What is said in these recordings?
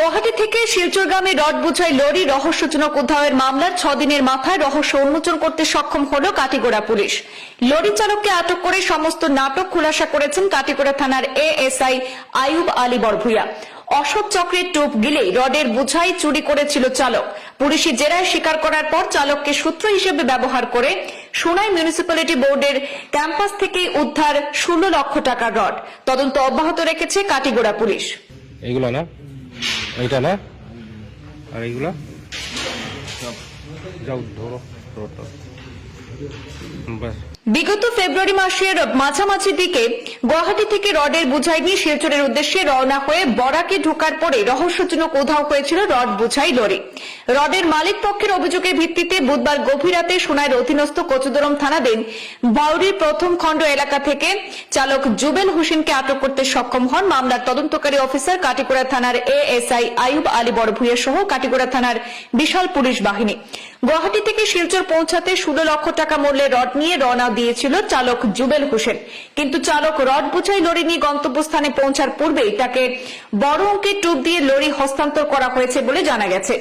গুয়াহাটি থেকে শিলচরগ্রামে রড বোঝাই লরি রহস্যজনক উদ্ধারের মামলার ছদিনের মাথায় রহস্য উন্মোচন করতে সক্ষম হল কাটিগোড়া পুলিশ। লরি চালককে আটক করে সমস্ত নাটক খুলাসা করেছেন কাটিগোড়া থানার এএসআই আয়ুব আলী বরভুইয়া অশোক চক্রের টোপ গিলে রডের বোঝাই চুরি করেছিল চালক। পুলিশি জেরায় স্বীকার করার পর চালককে সূত্র হিসেবে ব্যবহার করে সোনাই মিউনিসিপ্যালিটি বোর্ডের ক্যাম্পাস থেকে উদ্ধার ষোলো লক্ষ টাকার রড। তদন্ত অব্যাহত রেখেছে কাটিগোড়া পুলিশ। এইগুলো না? এইটা না আর এইগুলো? যাও ধরো ব্যাস বিগত ফেব্রুয়ারি মাসের মাঝামাঝি দিকে গুয়াহাটি থেকে রডের বুঝাই নিয়ে শিলচরের উদ্দেশ্যে রওনা হয়ে বরাকে ঢোকার পরে রহস্যজনক উধাও হয়েছিল রড বুঝাই লরি। রডের মালিক পক্ষের অভিযোগের ভিত্তিতে বুধবার গভীর রাতে সোনাইয়ের অধীনস্থ কচুদরম থানাধীন বাউরির প্রথম খণ্ড এলাকা থেকে চালক জুবেল হোসেনকে আটক করতে সক্ষম হন মামলার তদন্তকারী অফিসার কাটিগড়া থানার এএসআই আয়ুব আলী বড়ভুইয়া সহ কাটিগড়া থানার বিশাল পুলিশ বাহিনী। গুয়াহাটি থেকে শিলচর পৌঁছাতে ষোলো লক্ষ টাকা মূল্যের রড নিয়ে রওনা দিয়েছিল চালক জুবেল হোসেন। কিন্তু চালক রড বোঝাই লরি নিয়ে গন্তব্যস্থানে পৌঁছার পূর্বেই তাকে বড় অঙ্কের টুপ দিয়ে লরি হস্তান্তর করা হয়েছে বলে জানা গেছে।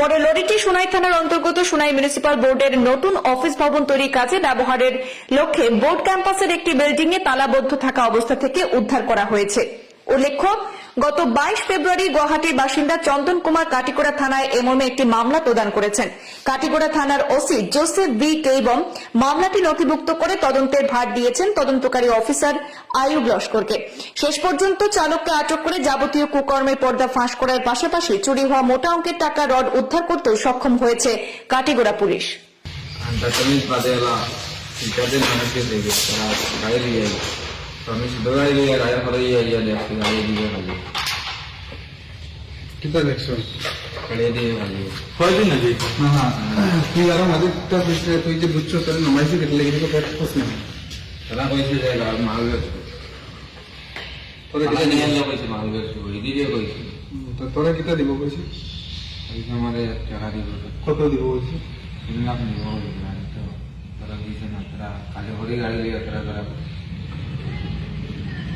পরে লরিটি সোনাই থানার অন্তর্গত সোনাই মিউনিসিপাল বোর্ডের নতুন অফিস ভবন তৈরির কাজে ব্যবহারের লক্ষ্যে বোর্ড ক্যাম্পাসের একটি বিল্ডিং এ তালাবদ্ধ থাকা অবস্থা থেকে উদ্ধার করা হয়েছে। উল্লেখ্য গত বাইশ ফেব্রুয়ারি গুয়াহাটির বাসিন্দা চন্দন কুমার কাটিগোড়া থানায় এ মর্মে একটি মামলা প্রদান করেছেন। কাটিগোড়া থানার ওসি জোসেফ বি কেইবম মামলাটি নথিভুক্ত করে তদন্তের ভার দিয়েছেন তদন্তকারী অফিসার আয়ুব লস্করকে। শেষ পর্যন্ত চালককে আটক করে যাবতীয় কুকর্মে পর্দা ফাঁস করার পাশাপাশি চুরি হওয়া মোটা অঙ্কের টাকা রড উদ্ধার করতেও সক্ষম হয়েছে কাটিগোড়া পুলিশ। গাড়ি নিয়ে Kami sebenarnya ini yang ayah kalau iya iya deh, tinggal ini dia aja. Kita next one. Kalau ini yang aja. Kalau ini aja. Nah, ini orang ada kita bisa tuh itu bucu terus nama sih kita lagi kita fokus nih. Karena kau ini saya kalau mahal gitu. তোরা কিতা নিয়ে যাও কইছি মালবের শুরু এই দিয়ে কইছি তো তোরা কিতা দিব কইছি আমি আমাদের টাকা দিব কত দিব কইছি তিন লাখ দিব কইছি তো তোরা দিছে না তোরা কালে হরি গাড়ি লিয়ে তোরা তোরা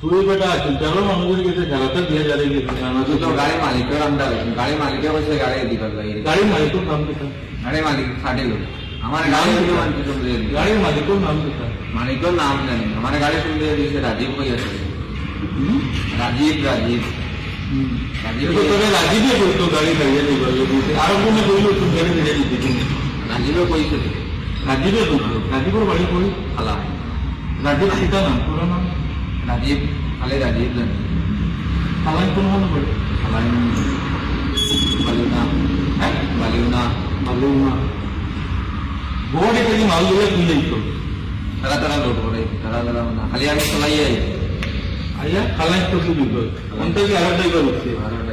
তুই বেটা চারো মানুষের কাছে জানাতে দিয়ে যাবে তুই তো গাড়ি মালিকের আন্ডার গাড়ি মালিকের কাছে গাড়ি দিতে পারবে গাড়ি মালিকের নাম কি? গাড়ি মালিক খাটে লোক। আমার গাড়ি গাড়ি মালিকের নাম কি? মালিকের নাম জানি আমার গাড়ি শুনতে দিয়েছে রাজীব ভাই আছে রাজীব রাজীব। রাজীব রাজীবে বলতো গাড়ি খাইয়ে দিতে আর কোনো বলল তুই গাড়ি খাইয়ে দিতে রাজীবে কইছে। রাজীবে বলতো রাজীবের বাড়ি কই? খালা। রাজীব সীতা নাম পুরো নাম? রাজীব খালি রাজীব রাজীব খালাই কোন ভালো করে খালাই বালিউনা বালিউনা বালিউনা বোর্ডে খালি মালগুলো তুলে দিত তারা তারা লোড করে তারা তারা না খালি আগে চলাই আইয়া খালাই তো কি দিব অন্তত আলাদাই করছে ভারত